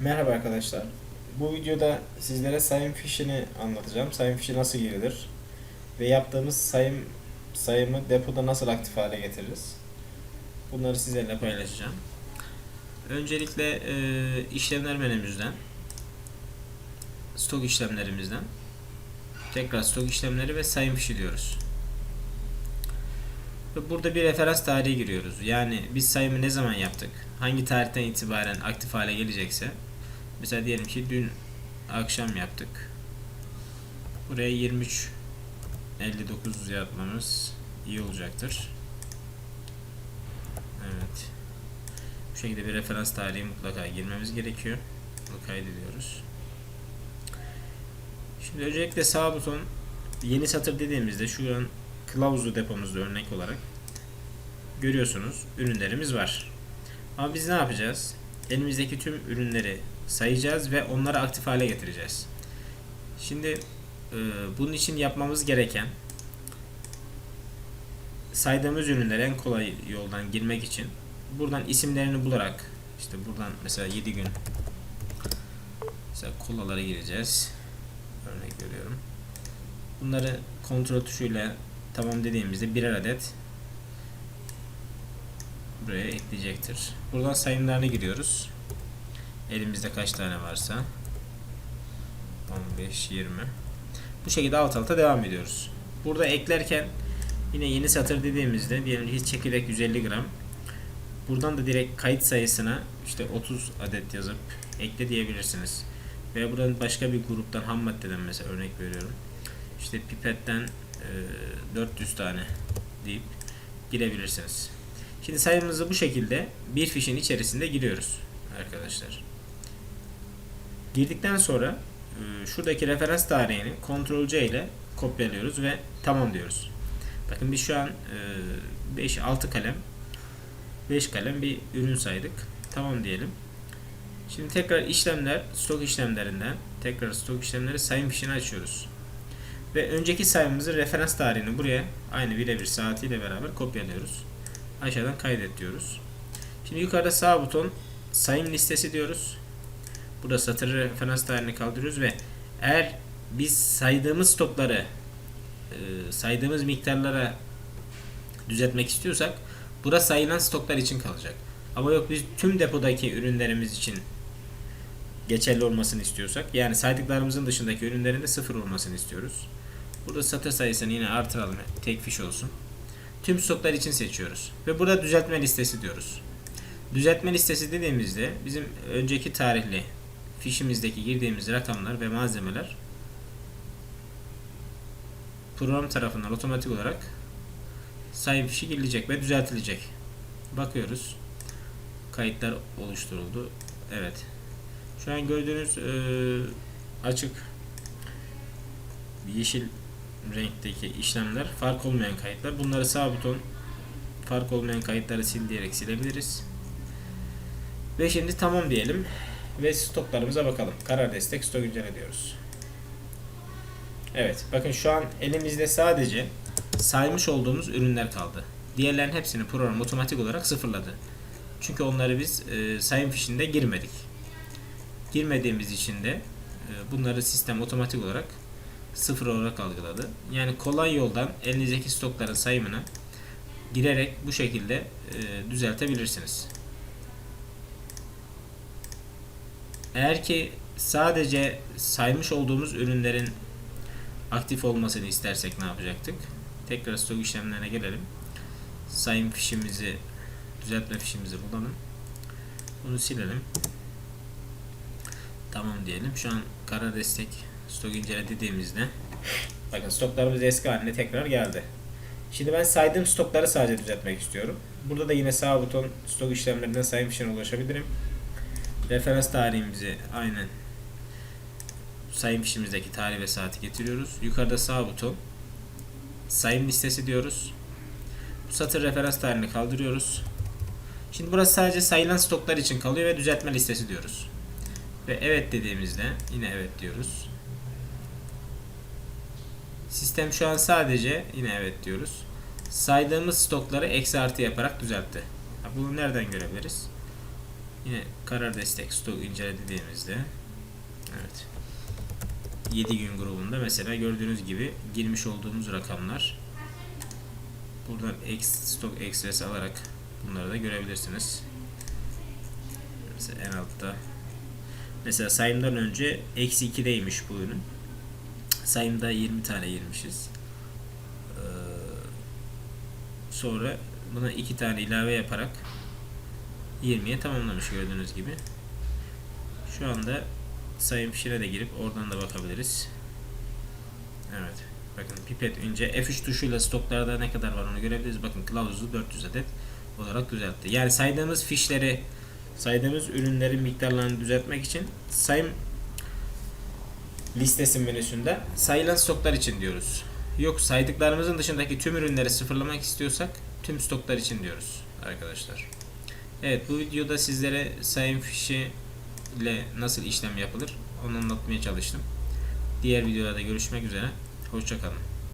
Merhaba arkadaşlar. Bu videoda sizlere sayım fişini anlatacağım. Sayım fişi nasıl girilir ve yaptığımız sayım sayımı depoda nasıl aktif hale getiririz. Bunları sizlerle paylaşacağım. Öncelikle e, işlemler menümüzden stok işlemlerimizden tekrar stok işlemleri ve sayım fişi diyoruz. Ve burada bir referans tarihi giriyoruz. Yani biz sayımı ne zaman yaptık? Hangi tarihten itibaren aktif hale gelecekse Mesela diyelim ki dün akşam yaptık. Buraya 23 59 yapmamız iyi olacaktır. Evet. Bu şekilde bir referans tarihi mutlaka girmemiz gerekiyor. Bunu kaydediyoruz. Şimdi öncelikle sağ buton yeni satır dediğimizde şu an kılavuzu depomuzda örnek olarak görüyorsunuz ürünlerimiz var. Ama biz ne yapacağız? Elimizdeki tüm ürünleri sayacağız ve onları aktif hale getireceğiz. Şimdi e, bunun için yapmamız gereken saydığımız ürünlere en kolay yoldan girmek için buradan isimlerini bularak işte buradan mesela 7 gün mesela kolalara gireceğiz. Örnek veriyorum. Bunları kontrol tuşuyla tamam dediğimizde birer adet buraya ekleyecektir. Buradan sayımlarına giriyoruz. Elimizde kaç tane varsa 15 20 bu şekilde alt alta devam ediyoruz. Burada eklerken yine yeni satır dediğimizde diyelim hiç çekirdek 150 gram buradan da direkt kayıt sayısına işte 30 adet yazıp ekle diyebilirsiniz. Veya buradan başka bir gruptan ham maddeden mesela örnek veriyorum. İşte pipetten e, 400 tane deyip girebilirsiniz. Şimdi sayımızı bu şekilde bir fişin içerisinde giriyoruz arkadaşlar. Girdikten sonra e, şuradaki referans tarihini Ctrl C ile kopyalıyoruz ve tamam diyoruz. Bakın biz şu an 5-6 kalem 5 kalem bir ürün saydık. Tamam diyelim. Şimdi tekrar işlemler stok işlemlerinden tekrar stok işlemleri sayım fişini açıyoruz. Ve önceki sayımızın referans tarihini buraya aynı birebir saatiyle beraber kopyalıyoruz. Aşağıdan kaydet diyoruz. Şimdi yukarıda sağ buton sayım listesi diyoruz. Burada satır referans tarihini kaldırıyoruz ve eğer biz saydığımız stokları e, saydığımız miktarlara düzeltmek istiyorsak burada sayılan stoklar için kalacak. Ama yok biz tüm depodaki ürünlerimiz için geçerli olmasını istiyorsak yani saydıklarımızın dışındaki ürünlerin de sıfır olmasını istiyoruz. Burada satır sayısını yine artıralım. Tek fiş olsun. Tüm stoklar için seçiyoruz. Ve burada düzeltme listesi diyoruz. Düzeltme listesi dediğimizde bizim önceki tarihli fişimizdeki girdiğimiz rakamlar ve malzemeler program tarafından otomatik olarak sayım fişi girilecek ve düzeltilecek. Bakıyoruz. Kayıtlar oluşturuldu. Evet. Şu an gördüğünüz e, açık yeşil renkteki işlemler fark olmayan kayıtlar. Bunları sağ buton fark olmayan kayıtları sil diyerek silebiliriz. Ve şimdi tamam diyelim ve stoklarımıza bakalım. Karar destek stok güncel ediyoruz. Evet bakın şu an elimizde sadece saymış olduğumuz ürünler kaldı. Diğerlerin hepsini program otomatik olarak sıfırladı. Çünkü onları biz e, sayım fişinde girmedik. Girmediğimiz için de e, bunları sistem otomatik olarak sıfır olarak algıladı. Yani kolay yoldan elinizdeki stokların sayımını girerek bu şekilde e, düzeltebilirsiniz. Eğer ki sadece saymış olduğumuz ürünlerin aktif olmasını istersek ne yapacaktık? Tekrar stok işlemlerine gelelim. Sayım fişimizi, düzeltme fişimizi bulalım. Bunu silelim. Tamam diyelim. Şu an karar destek stok incele dediğimizde bakın stoklarımız eski haline tekrar geldi. Şimdi ben saydığım stokları sadece düzeltmek istiyorum. Burada da yine sağ buton stok işlemlerinden sayım fişine ulaşabilirim. Referans tarihimizi aynen sayım fişimizdeki tarih ve saati getiriyoruz. Yukarıda sağ buton sayım listesi diyoruz. Bu satır referans tarihini kaldırıyoruz. Şimdi burası sadece sayılan stoklar için kalıyor ve düzeltme listesi diyoruz. Ve evet dediğimizde yine evet diyoruz. Sistem şu an sadece yine evet diyoruz. Saydığımız stokları eksi artı yaparak düzeltti. Bunu nereden görebiliriz? Yine karar destek stok incele dediğimizde evet 7 gün grubunda mesela gördüğünüz gibi girmiş olduğumuz rakamlar buradan X, stok ekstresi alarak bunları da görebilirsiniz. Mesela en altta mesela sayımdan önce eksi 2'deymiş bu ürün. Sayımda 20 tane girmişiz. Ee, sonra buna 2 tane ilave yaparak 20'ye tamamlamış gördüğünüz gibi. Şu anda sayım fişine de girip oradan da bakabiliriz. Evet. Bakın pipet önce F3 tuşuyla stoklarda ne kadar var onu görebiliriz. Bakın kılavuzu 400 adet olarak düzeltti. Yani saydığımız fişleri saydığımız ürünlerin miktarlarını düzeltmek için sayım listesi menüsünde sayılan stoklar için diyoruz. Yok saydıklarımızın dışındaki tüm ürünleri sıfırlamak istiyorsak tüm stoklar için diyoruz arkadaşlar. Evet bu videoda sizlere sayım fişi ile nasıl işlem yapılır onu anlatmaya çalıştım. Diğer videolarda görüşmek üzere. Hoşçakalın.